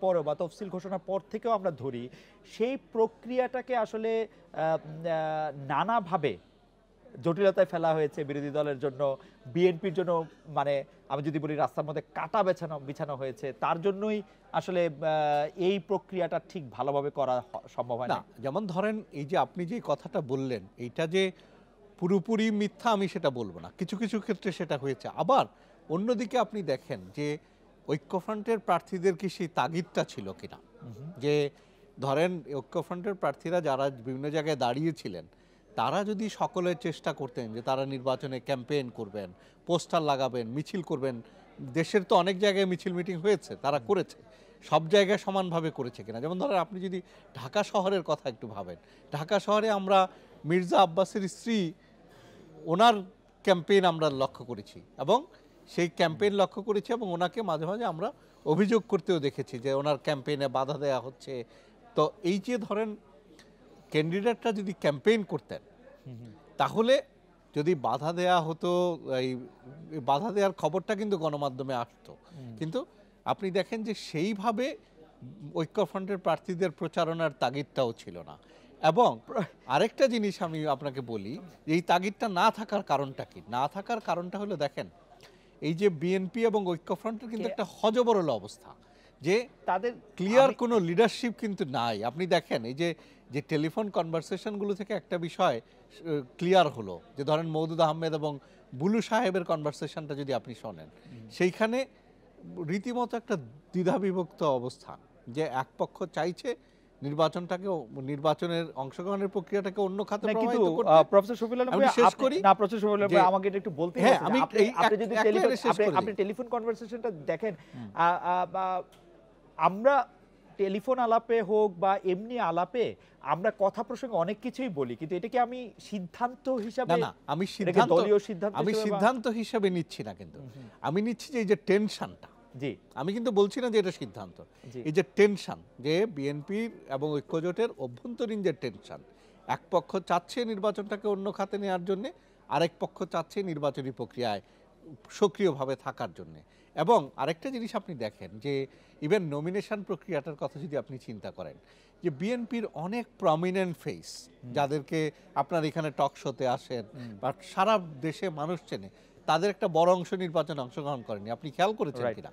পরে বা তফসিল ঘোষণার পর থেকেও আমরা ধরি সেই প্রক্রিয়াটাকে আসলে নানাভাবে জটিলতায় ফেলা হয়েছে বিরোধী দলের জন্য বিএনপির জন্য মানে আমি যদি বলি রাস্তার মধ্যে কাটা বেছানো বিছানো হয়েছে তার জন্যই আসলে এই প্রক্রিয়াটা ঠিক ভালোভাবে করা সম্ভব হয় না যেমন ধরেন এই যে আপনি যে কথাটা বললেন এইটা যে পুরোপুরি মিথ্যা আমি সেটা বলব না কিছু কিছু ক্ষেত্রে সেটা হয়েছে। আবার অন্যদিকে আপনি দেখেন যে ঐক্যফ্রন্টের প্রার্থীদের কি সেই তাগিদটা ছিল কিনা? যে ধরেন ঐক্যফ্রন্টের প্রার্থীরা যারা বিভিন্ন জায়গায় দাঁড়িয়েছিলেন, তারা যদি সকলের চেষ্টা করতেন যে তারা নির্বাচনে ক্যাম্পেইন করবেন, পোস্টার লাগাবেন, মিছিল করবেন, দেশের তো অনেক জায়গায় মিছিল মিটিং হয়েছে, তারা করেছে, সব জায়গায় সমানভাবে করেছে কিনা? যেমন ধরেন আপনি যদি ঢাকা শহরের কথা একটু ভাবেন, ঢাকা শহরে আমরা মির্জা আব্বাসের স্ত্রী, ওনার ক্যাম্পেইন আমরা লক্ষ্য করেছি এবং সেই ক্যাম্পেইন লক্ষ্য করেছি এবং ওনাকে মাঝে মাঝে আমরা অভিযোগ করতেও দেখেছি যে ওনার ক্যাম্পেইনে বাধা দেওয়া হচ্ছে। তো এই যে ধরেন ক্যান্ডিডেটরা যদি ক্যাম্পেইন করতেন তাহলে যদি বাধা দেয়া হতো এই বাধা দেওয়ার খবরটা কিন্তু গণমাধ্যমে আসতো। কিন্তু আপনি দেখেন যে সেইভাবে ঐক্যফ্রন্টের প্রার্থীদের প্রচারণার তাগিদটাও ছিল না। এবং আরেকটা জিনিস আমি আপনাকে বলি যে এই তাগিদটা না থাকার কারণটা কি? না থাকার কারণটা হলো দেখেন এই যে বিএনপি এবং ঐক্যফ্রন্টের কিন্তু একটা হজবরল অবস্থা। যে তাদের ক্লিয়ার কোনো লিডারশিপ কিন্তু নাই। আপনি দেখেন এই যে যে টেলিফোন কনভারসেশনগুলো থেকে একটা বিষয় ক্লিয়ার হলো। যে ধরেন মৌদুদ আহমেদ এবং বুলু সাহেবের কনভারসেশনটা যদি আপনি শোনেন সেইখানে রীতিমতো একটা দ্বিধাবিভক্ত অবস্থা। যে এক পক্ষ চাইছে নির্বাচনটাকে নির্বাচনের অংশগ্রহণের প্রক্রিয়াটাকে অন্য খাতে কিন্তু। প্রফেসর শফিউল আলম আমি শেষ করি। না প্রফেসর শফিউল আলম আমাকে এটা একটু বলতে হ্যাঁ, আমি আপনি যদি টেলিফোন আপনি-। টেলিফোন কনভারসেশনটা দেখেন আমরা টেলিফোন আলাপে হোক বা এমনি আলাপে আমরা কথা প্রসঙ্গে অনেক কিছুই বলি কিন্তু এটাকে আমি সিদ্ধান্ত হিসাবে না আমি সিদ্ধান্ত আমি সিদ্ধান্ত হিসাবে নিচ্ছি না কিন্তু। আমি নিচ্ছি যে এই যে টেনশনটা জি। আমি কিন্তু বলছি না যে এটা সিদ্ধান্ত। এই যে টেনশন যে বিএনপির এবং ঐক্যজোটের অভ্যন্তরীণ যে টেনশন এক পক্ষ চাচ্ছে নির্বাচনটাকে অন্য খাতে নেওয়ার জন্য আরেক পক্ষ চাচ্ছে নির্বাচনী প্রক্রিয়ায় সক্রিয়ভাবে থাকার জন্য। এবং আরেকটা জিনিস আপনি দেখেন যে ইভেন নমিনেশন প্রক্রিয়াটার কথা যদি আপনি চিন্তা করেন যে বিএনপির অনেক প্রমিনেন্ট ফেস যাদেরকে আপনার এখানে টক শোতে আসেন বা সারা দেশে মানুষ চেনে তাদের একটা বড় অংশ নির্বাচনে অংশগ্রহণ করেনি। আপনি খেয়াল করেছেন কিনা?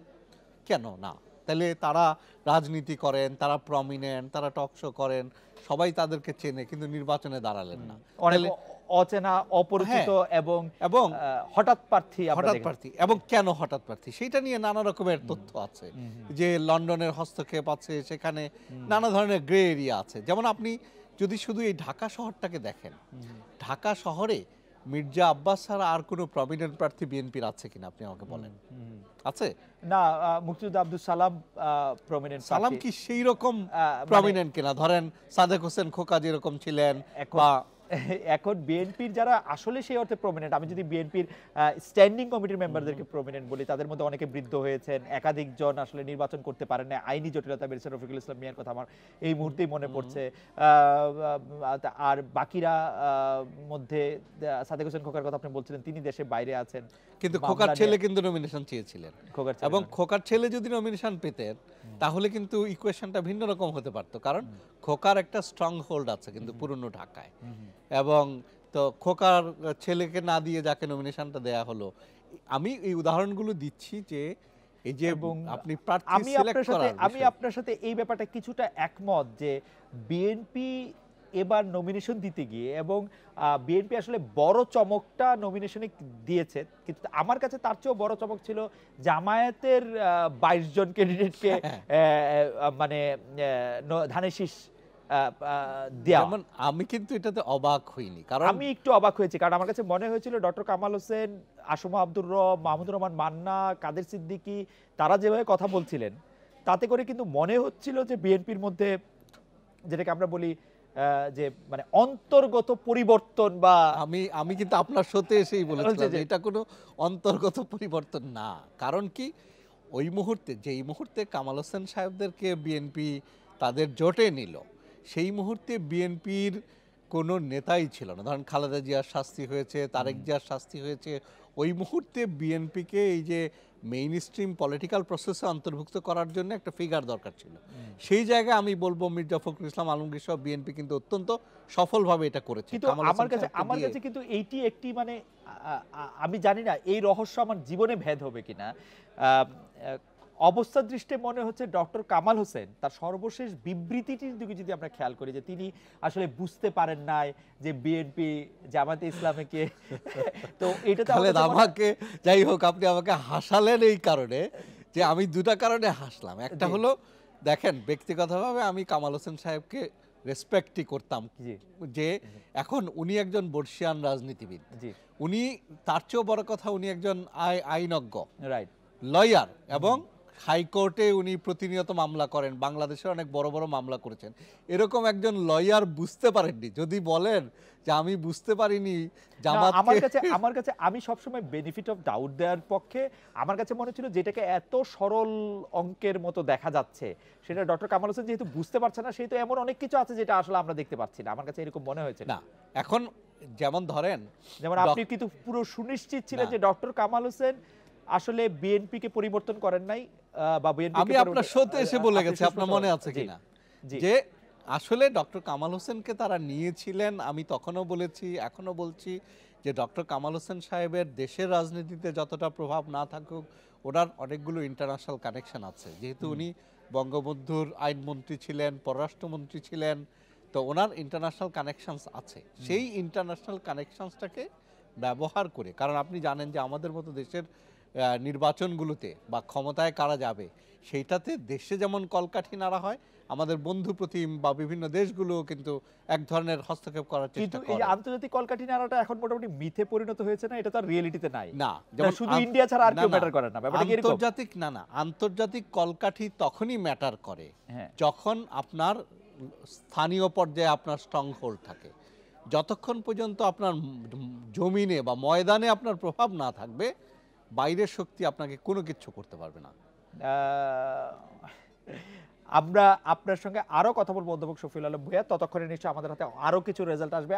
কেন? না। তাহলে তারা রাজনীতি করেন তারা প্রমিনেন্ট তারা টক শো করেন সবাই তাদেরকে চেনে কিন্তু নির্বাচনে দাঁড়ালেন না। অচেনা অপরিচিত এবং এবং হঠাৎ প্রার্থী হঠাৎ প্রার্থী। এবং কেন হঠাৎ প্রার্থী? সেটা নিয়ে নানা রকমের তথ্য আছে। যে লন্ডনের হস্তক্ষেপ আছে সেখানে নানা ধরনের গ্রে এরিয়া আছে। যেমন আপনি যদি শুধু এই ঢাকা শহরটাকে দেখেন ঢাকা শহরে মির্জা আব্বাস ছাড়া আর কোনো প্রমিনেন্ট প্রার্থী বিএনপির আছে কিনা আপনি আমাকে বলেন। আছে? না মুক্তিযোদ্ধা আব্দুল সালাম প্রমিনেন্ট সালাম কি সেই রকম মানে- প্রমিনেন্ট কিনা? ধরেন সাদেক হোসেন খোকা যেরকম ছিলেন বা এখন বিএনপির যারা আসলে সেই অর্থে প্রমিনেন্ট আমি যদি বিএনপির স্ট্যান্ডিং কমিটির মেম্বারদেরকে প্রমিনেন্ট বলি তাদের মধ্যে অনেকে বৃদ্ধ হয়েছেন একাধিক জন আসলে নির্বাচন করতে পারেন না আইনি জটিলতা বেড়েছে রফিকুল ইসলাম মিয়ার কথা আমার এই মুহূর্তেই মনে পড়ছে। আর বাকিরা মধ্যে সাদেক হোসেন খোকার কথা আপনি বলছিলেন তিনি দেশে বাইরে আছেন কিন্তু খোকার ছেলে কিন্তু নমিনেশন চেয়েছিলেন। খোকার এবং খোকার ছেলে যদি নমিনেশন পেতেন তাহলে কিন্তু ইকুয়েশনটা ভিন্ন রকম হতে পারতো। কারণ খোকার একটা স্ট্রং হোল্ড আছে কিন্তু পুরনো ঢাকায়। এবং তো খোকার ছেলেকে না দিয়ে যাকে নমিনেশনটা দেয়া হলো আমি এই উদাহরণগুলো দিচ্ছি যে এই যে এবং আপনি প্রার্থী আমি সিলেক্ট আপনার সাথে করার আমি আপনার সাথে এই ব্যাপারটা কিছুটা একমত যে বিএনপি এবার নমিনেশন দিতে গিয়ে এবং বিএনপি আসলে বড় চমকটা নমিনেশনে দিয়েছে। কিন্তু আমার কাছে তার চেয়েও বড় চমক ছিল জামায়াতের বাইশ জন ক্যান্ডিডেটকে মানে আহ, ন- ধানের শীষ যেমন আমি কিন্তু এটাতে অবাক হইনি কারণ আমি একটু অবাক হয়েছি কারণ আমার কাছে মনে হয়েছিল ডক্টর কামাল হোসেন আসমা আব্দুর রব মাহমুদুর রহমান মান্না কাদের সিদ্দিকী তারা যেভাবে কথা বলছিলেন তাতে করে কিন্তু মনে হচ্ছিল যে বিএনপির মধ্যে যেটাকে আমরা বলি যে মানে অন্তর্গত পরিবর্তন বা আমি আমি কিন্তু আপনার সাথে এসেই বলেছিলাম যে- যে এটা কোনো অন্তর্গত পরিবর্তন না। কারণ কি? ওই মুহূর্তে যেই মুহূর্তে কামাল হোসেন সাহেবদেরকে বিএনপি তাদের জোটে নিল সেই মুহূর্তে বিএনপির কোনো নেতাই ছিল না। ধরেন খালেদা জিয়ার শাস্তি হয়েছে তারেক জিয়ার শাস্তি হয়েছে ওই মুহূর্তে বিএনপিকে এই যে মেইন স্ট্রিম পলিটিক্যাল প্রসেসে অন্তর্ভুক্ত করার জন্য একটা ফিগার দরকার ছিল। সেই জায়গায় আমি বলব মির্জা ফখরুল ইসলাম আলমগীর সহ বিএনপি কিন্তু অত্যন্ত সফলভাবে এটা করেছে। কিন্তু আমার কাছে আমার কাছে কিন্তু এইটি একটি মানে আমি জানি না এই রহস্য আমার জীবনে ভেদ হবে কিনা। অবস্থা দৃষ্টে মনে হচ্ছে ডক্টর কামাল হোসেন তার সর্বশেষ বিবৃতিটির দিকে যদি আমরা খেয়াল করি যে তিনি আসলে বুঝতে পারেন নাই যে বিএনপি জামাতে ইসলামীকে তো এটা তো আমার খালেদ কাছে মনে- আমাকে যাই হোক আপনি আমাকে হাসালেন এই কারণে যে আমি দুটা কারণে হাসলাম। একটা হলো দেখেন ব্যক্তিগতভাবে আমি কামাল হোসেন সাহেবকে রেসপেক্টই করতাম যে এখন উনি একজন বর্ষিয়ান রাজনীতিবিদ। উনি তার চেয়েও বড় কথা উনি একজন আই আইনজ্ঞ। রাইট লয়ার এবং হাইকোর্টে উনি প্রতিনিয়ত মামলা করেন বাংলাদেশের অনেক বড় বড় মামলা করেছেন। এরকম একজন লয়ার বুঝতে পারেননি যদি বলেন যে আমি বুঝতে পারিনি আমার কাছে আমার কাছে আমি সবসময় বেনিফিট অফ ডাউট দেওয়ার পক্ষে আমার কাছে মনে ছিল যেটাকে এত সরল অঙ্কের মতো দেখা যাচ্ছে সেটা ডক্টর কামাল হোসেন যেহেতু বুঝতে পারছে না সেই তো এমন অনেক কিছু আছে যেটা আসলে আমরা দেখতে পাচ্ছি না। আমার কাছে এরকম মনে হয়েছে। না এখন যেমন ধরেন যেমন আপনি কিন্তু পুরো সুনিশ্চিত ছিলেন যে ডক্টর কামাল হোসেন আসলে বিএনপি কে পরিবর্তন করেন নাই বা বিএনপি আমি আপনার শোতে এসে বলে গেছি আপনার মনে আছে কিনা? যে আসলে ডক্টর কামাল হোসেনকে তারা নিয়েছিলেন আমি তখনও বলেছি এখনও বলছি যে ডক্টর কামাল হোসেন সাহেবের দেশের রাজনীতিতে যতটা প্রভাব না থাকুক ওনার অনেকগুলো ইন্টারন্যাশনাল কানেকশন আছে। যেহেতু উনি বঙ্গবন্ধুর আইনমন্ত্রী ছিলেন পররাষ্ট্রমন্ত্রী ছিলেন তো ওনার ইন্টারন্যাশনাল কানেকশনস আছে। সেই ইন্টারন্যাশনাল কানেকশনসটাকে ব্যবহার করে কারণ আপনি জানেন যে আমাদের মতো দেশের নির্বাচনগুলোতে বা ক্ষমতায় কারা যাবে সেইটাতে দেশে যেমন কলকাঠি নাড়া হয় আমাদের বন্ধু প্রতিম বা বিভিন্ন দেশগুলো কিন্তু এক ধরনের হস্তক্ষেপ করার কিন্তু চেষ্টা এই আন্তর্জাতিক কলকাঠি নাড়াটা এখন মোটামুটি মিথে পরিণত হয়েছে না? এটা তো রিয়েলিটিতে নাই। না যেমন শুধু ইন্ডিয়া ছাড়া আর কেউ ম্যাটার করে না। ব্যাপারটা কি আন্তর্জাতিক না না। আন্তর্জাতিক কলকাঠি তখনই ম্যাটার করে হ্যাঁ। যখন আপনার স্থানীয় পর্যায়ে আপনার স্ট্রং হোল্ড থাকে। যতক্ষণ পর্যন্ত আপনার জমিনে বা ময়দানে আপনার প্রভাব না থাকবে বাইরের শক্তি আপনাকে কোনো কিছু করতে পারবে না। আমরা আপনার সঙ্গে আরও কথা বলব, অধ্যাপক শফিউল আলম ভুইয়া। ততক্ষণে নিশ্চয়ই আমাদের হাতে আরও কিছু রেজাল্ট আসবে।